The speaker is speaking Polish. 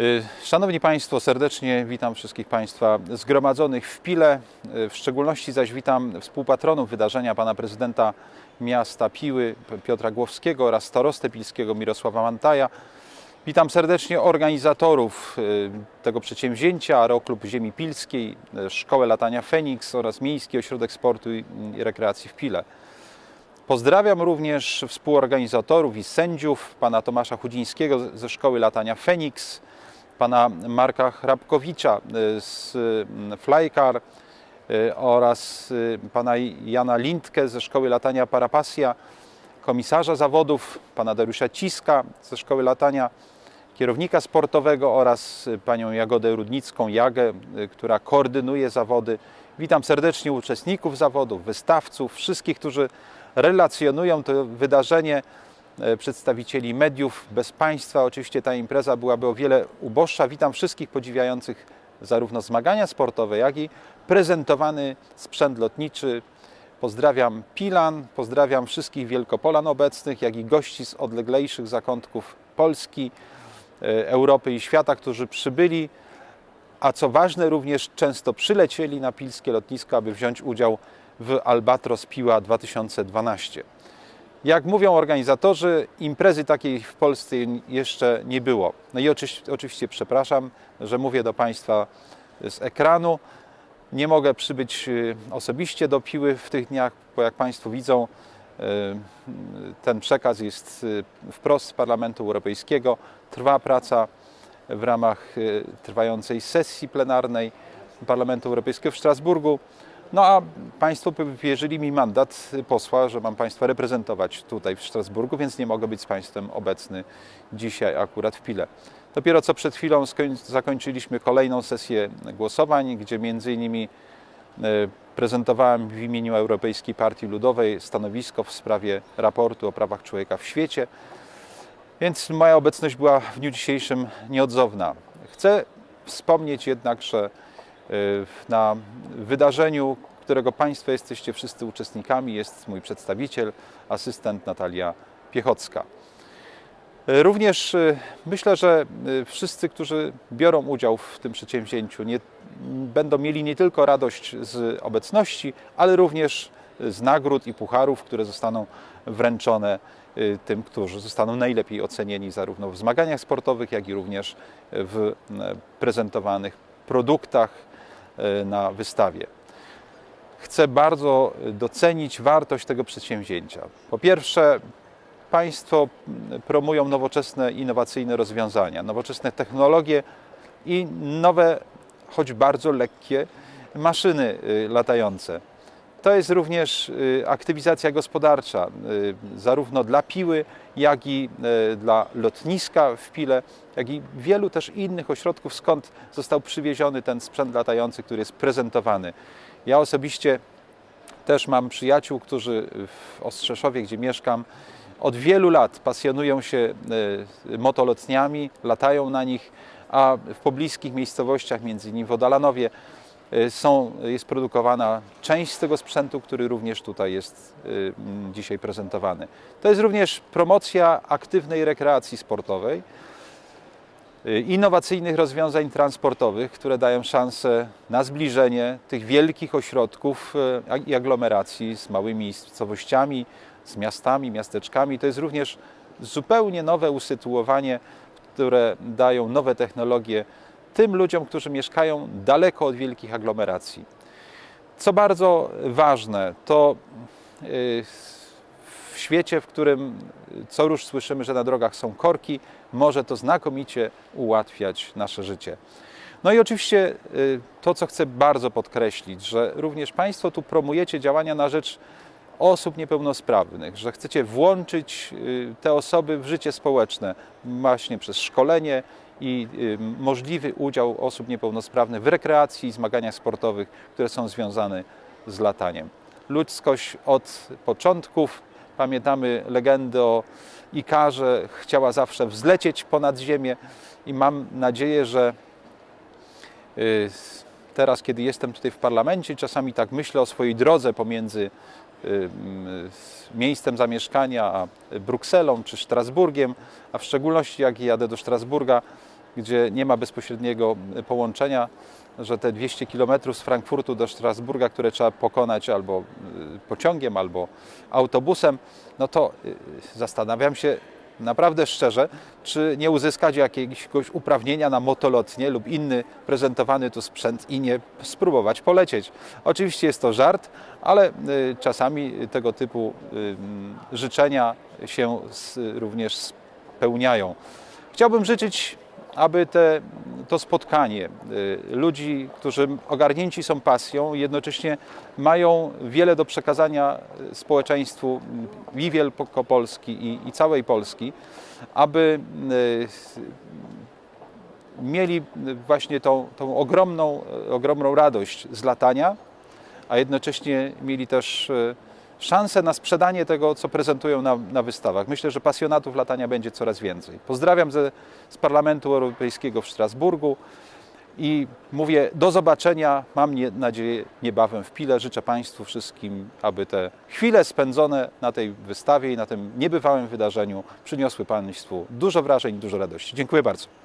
Y, Szanowni Państwo, serdecznie witam wszystkich Państwa zgromadzonych w Pile. Y, W szczególności zaś witam współpatronów wydarzenia pana prezydenta miasta Piły Piotra Głowskiego oraz starostę pilskiego Mirosława Mantaja. Witam serdecznie organizatorów y, tego przedsięwzięcia, Aeroklub Ziemi Pilskiej, Szkołę Latania Feniks oraz Miejski Ośrodek Sportu i Rekreacji w Pile. Pozdrawiam również współorganizatorów i sędziów, pana Tomasza Chudzińskiego ze Szkoły Latania Feniks, pana Marka Hrabkowicza y, z y, Flycar y, oraz pana Jana Lindkę ze Szkoły Latania Parapasja, komisarza zawodów, pana Dariusza Ciska ze Szkoły Latania, kierownika sportowego oraz panią Jagodę Rudnicką, Jagę, która koordynuje zawody. Witam serdecznie uczestników zawodów, wystawców, wszystkich, którzy relacjonują to wydarzenie, przedstawicieli mediów. Bez Państwa oczywiście ta impreza byłaby o wiele uboższa. Witam wszystkich podziwiających zarówno zmagania sportowe, jak i prezentowany sprzęt lotniczy. Pozdrawiam Pilan, pozdrawiam wszystkich Wielkopolan obecnych, jak i gości z odleglejszych zakątków Polski, e, Europy i świata, którzy przybyli, a co ważne również często przylecieli na pilskie lotnisko, aby wziąć udział w Albatros Piła 2012. Jak mówią organizatorzy, imprezy takiej w Polsce jeszcze nie było. No i oczywiście, oczywiście przepraszam, że mówię do Państwa z ekranu. Nie mogę przybyć y, osobiście do Piły w tych dniach, bo jak Państwo widzą, y, ten przekaz jest y, wprost z Parlamentu Europejskiego. Trwa praca w ramach trwającej sesji plenarnej Parlamentu Europejskiego w Strasburgu. No a Państwo wierzyli mi mandat posła, że mam Państwa reprezentować tutaj w Strasburgu, więc nie mogę być z Państwem obecny dzisiaj akurat w Pile. Dopiero co przed chwilą zakończyliśmy kolejną sesję głosowań, gdzie między innymi e, prezentowałem w imieniu Europejskiej Partii Ludowej stanowisko w sprawie raportu o prawach człowieka w świecie, więc moja obecność była w dniu dzisiejszym nieodzowna. Chcę wspomnieć jednak, że na wydarzeniu, którego Państwo jesteście wszyscy uczestnikami, jest mój przedstawiciel, asystent Natalia Piechocka. Y, Również y, myślę, że y, wszyscy, którzy biorą udział w tym przedsięwzięciu, nie, będą mieli nie tylko radość z obecności, ale również z nagród i pucharów, które zostaną wręczone y, tym, którzy zostaną najlepiej ocenieni zarówno w zmaganiach sportowych, jak i również w prezentowanych produktach na wystawie. Chcę bardzo docenić wartość tego przedsięwzięcia. Po pierwsze, Państwo promują nowoczesne, innowacyjne rozwiązania, nowoczesne technologie i nowe, choć bardzo lekkie maszyny y, latające. To jest również y, aktywizacja gospodarcza, y, zarówno dla Piły, jak i y, dla lotniska w Pile, jak i wielu też innych ośrodków, skąd został przywieziony ten sprzęt latający, który jest prezentowany. Ja osobiście też mam przyjaciół, którzy w Ostrzeszowie, gdzie mieszkam, od wielu lat pasjonują się motolotniami, latają na nich, a w pobliskich miejscowościach, między innymi w Odalanowie, są, jest produkowana część z tego sprzętu, który również tutaj jest y, dzisiaj prezentowany. To jest również promocja aktywnej rekreacji sportowej, y, innowacyjnych rozwiązań transportowych, które dają szansę na zbliżenie tych wielkich ośrodków y, i aglomeracji z małymi miejscowościami, z miastami, miasteczkami. To jest również zupełnie nowe usytuowanie, które dają nowe technologie tym ludziom, którzy mieszkają daleko od wielkich aglomeracji. Co bardzo ważne, to y, w świecie, w którym co rusz słyszymy, że na drogach są korki, może to znakomicie ułatwiać nasze życie. No i oczywiście y, to, co chcę bardzo podkreślić, że również Państwo tu promujecie działania na rzecz osób niepełnosprawnych, że chcecie włączyć y, te osoby w życie społeczne właśnie przez szkolenie i możliwy udział osób niepełnosprawnych w rekreacji i zmaganiach sportowych, które są związane z lataniem. Ludzkość od początków, pamiętamy legendę o Ikarze, chciała zawsze wzlecieć ponad ziemię i mam nadzieję, że y, teraz, kiedy jestem tutaj w parlamencie, czasami tak myślę o swojej drodze pomiędzy miejscem zamieszkania a Brukselą czy Strasburgiem, a w szczególności jak jadę do Strasburga, gdzie nie ma bezpośredniego połączenia, że te 200 km z Frankfurtu do Strasburga, które trzeba pokonać albo y, pociągiem, albo autobusem, no to y, zastanawiam się naprawdę szczerze, czy nie uzyskać jakiegoś uprawnienia na motolotnie lub inny prezentowany tu sprzęt i nie spróbować polecieć. Oczywiście jest to żart, ale y, czasami tego typu y, życzenia się również spełniają. Chciałbym życzyć, aby te, to spotkanie y, ludzi, którzy ogarnięci są pasją, jednocześnie mają wiele do przekazania y, społeczeństwu y, i Wielkopolski, i, i całej Polski, aby mieli właśnie tą, tą ogromną, ogromną radość z latania, a jednocześnie mieli też szansę na sprzedanie tego, co prezentują na, na wystawach. Myślę, że pasjonatów latania będzie coraz więcej. Pozdrawiam ze, z Parlamentu Europejskiego w Strasburgu i mówię do zobaczenia. Mam nie, nadzieję niebawem w Pile. Życzę Państwu wszystkim, aby te chwile spędzone na tej wystawie i na tym niebywałym wydarzeniu przyniosły Państwu dużo wrażeń, dużo radości. Dziękuję bardzo.